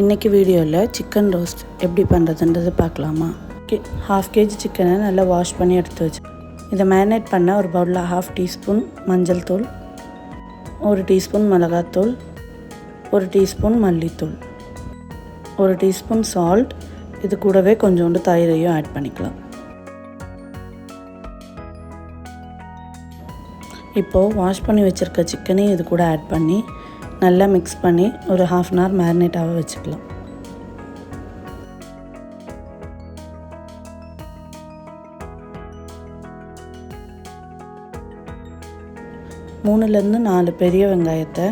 இன்றைக்கி வீடியோவில் chicken roast எப்படி பண்ணுறதுன்றது பார்க்கலாமா? கே ஹாஃப் கேஜி சிக்கனை நல்லா வாஷ் பண்ணி எடுத்து வச்சு இதை மேரினேட் பண்ண ஒரு பவுலில் ஹாஃப் டீஸ்பூன் மஞ்சள் தூள் ஒரு டீஸ்பூன் மிளகாத்தூள் ஒரு டீஸ்பூன் மல்லித்தூள் ஒரு டீஸ்பூன் சால்ட் இது கூடவே கொஞ்சோண்டு தயிரையும் ஆட் பண்ணிக்கலாம். இப்போது வாஷ் பண்ணி வச்சுருக்க சிக்கனையும் இது கூட ஆட் பண்ணி நல்லா மிக்ஸ் பண்ணி ஒரு ஹாஃப் அன் ஹவர் மேரினேட்டாக வச்சுக்கலாம். மூணுலேருந்து நாலு பெரிய வெங்காயத்தை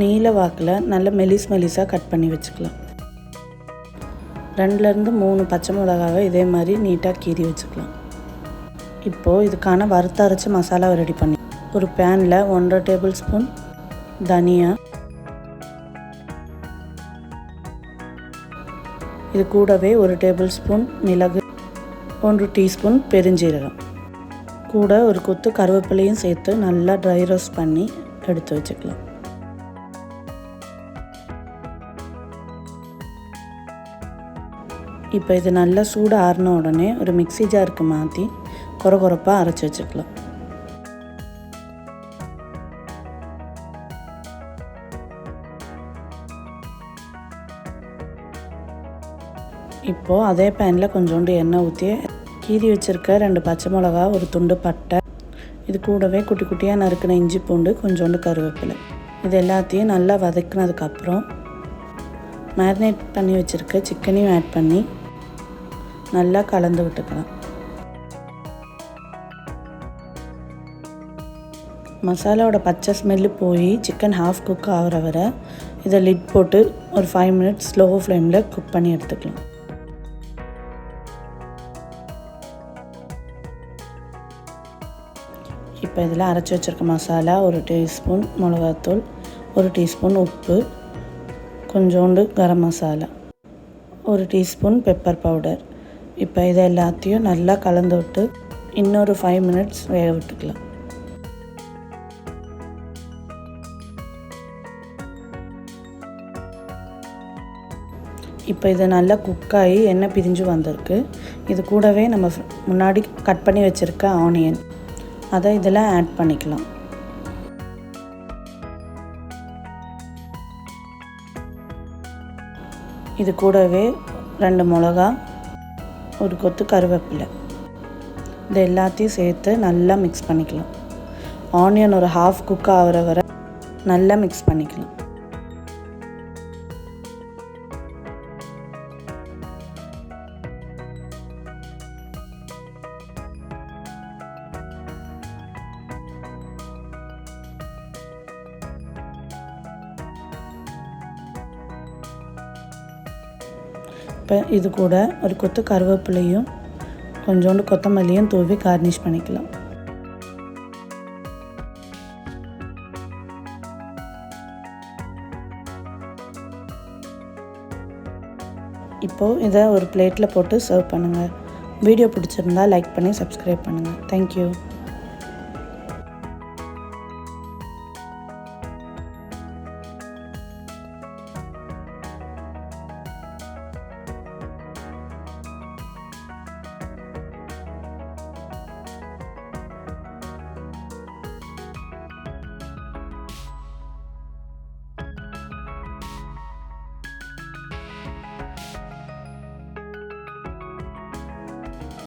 நீல வாக்கில் நல்ல மெலிஸ் மெலிஸாக கட் பண்ணி வச்சுக்கலாம். ரெண்டுலேருந்து மூணு பச்சை மிளகாவை இதே மாதிரி நீட்டாக கீறி வச்சுக்கலாம். இப்போது இதுக்கான வறுத்தரைச்சி மசாலாவை ரெடி பண்ணி ஒரு பேனில் ஒன்றரை டேபிள் ஸ்பூன் தனியா இது கூடவே ஒரு டேபிள் ஸ்பூன் மிளகு ஒன்று டீஸ்பூன் பெருஞ்சீரகம். கூட ஒரு கொத்து கருவேப்பிலையும் சேர்த்து நல்லா ட்ரை ரோஸ்ட் பண்ணி எடுத்து வச்சுக்கலாம். இப்போ இது நல்லா சூடு ஆறின உடனே ஒரு மிக்சி ஜாருக்கு மாற்றி குறை குறைப்பாக அரைச்சி வச்சுக்கலாம். இப்போது அதே பேனில் கொஞ்சோண்டு எண்ணெய் ஊற்றி கீறி வச்சுருக்க ரெண்டு பச்சை மிளகா ஒரு துண்டு பட்டை இது கூடவே குட்டி குட்டியாக நறுக்கின இஞ்சி பூண்டு கொஞ்சோண்டு கருவேப்பிலை. இது எல்லாத்தையும் நல்லா வதக்கினதுக்கப்புறம் மேரினேட் பண்ணி வச்சுருக்க சிக்கனையும் ஆட் பண்ணி நல்லா கலந்து விட்டுக்கலாம். மசாலாவோட பச்சை ஸ்மெல்லு போய் சிக்கன் ஹாஃப் குக் ஆகிற வரை இதை லிட் போட்டு ஒரு ஃபைவ் மினிட்ஸ் ஸ்லோ ஃப்ளேமில் குக் பண்ணி எடுத்துக்கலாம். இப்போ இதில் அரைச்சி வச்சுருக்க மசாலா ஒரு டீஸ்பூன் மிளகாத்தூள் ஒரு டீஸ்பூன் உப்பு கொஞ்சோண்டு கரம் மசாலா ஒரு டீஸ்பூன் பெப்பர் பவுடர். இப்போ இதை எல்லாத்தையும் நல்லா கலந்து விட்டு இன்னொரு ஃபைவ் மினிட்ஸ் வேக விட்டுக்கலாம். இப்போ இது நல்லா குக்காகி எண்ணெய் பிரிஞ்சு வந்திருக்கு. இது கூடவே நம்ம முன்னாடி கட் பண்ணி வச்சுருக்க ஆனியன் அதை இதில் ஆட் பண்ணிக்கலாம். இது கூடவே ரெண்டு மிளகா ஒரு கொத்து கருவேப்பிலை. இது எல்லாத்தையும் சேர்த்து நல்லா மிக்ஸ் பண்ணிக்கலாம். ஆனியன் ஒரு ஹாஃப் குக் ஆகிற வரை நல்லா மிக்ஸ் பண்ணிக்கலாம். இப்போ இது கூட ஒரு கொத்து கருவேப்பிலையும் கொஞ்சோண்டு கொத்தமல்லியும் தூவி கார்னிஷ் பண்ணிக்கலாம். இப்போது இதை ஒரு பிளேட்டில் போட்டு சர்வ் பண்ணுங்கள் வீடியோ பிடிச்சிருந்தா லைக் பண்ணி சப்ஸ்கிரைப் பண்ணுங்கள் தேங்க்யூ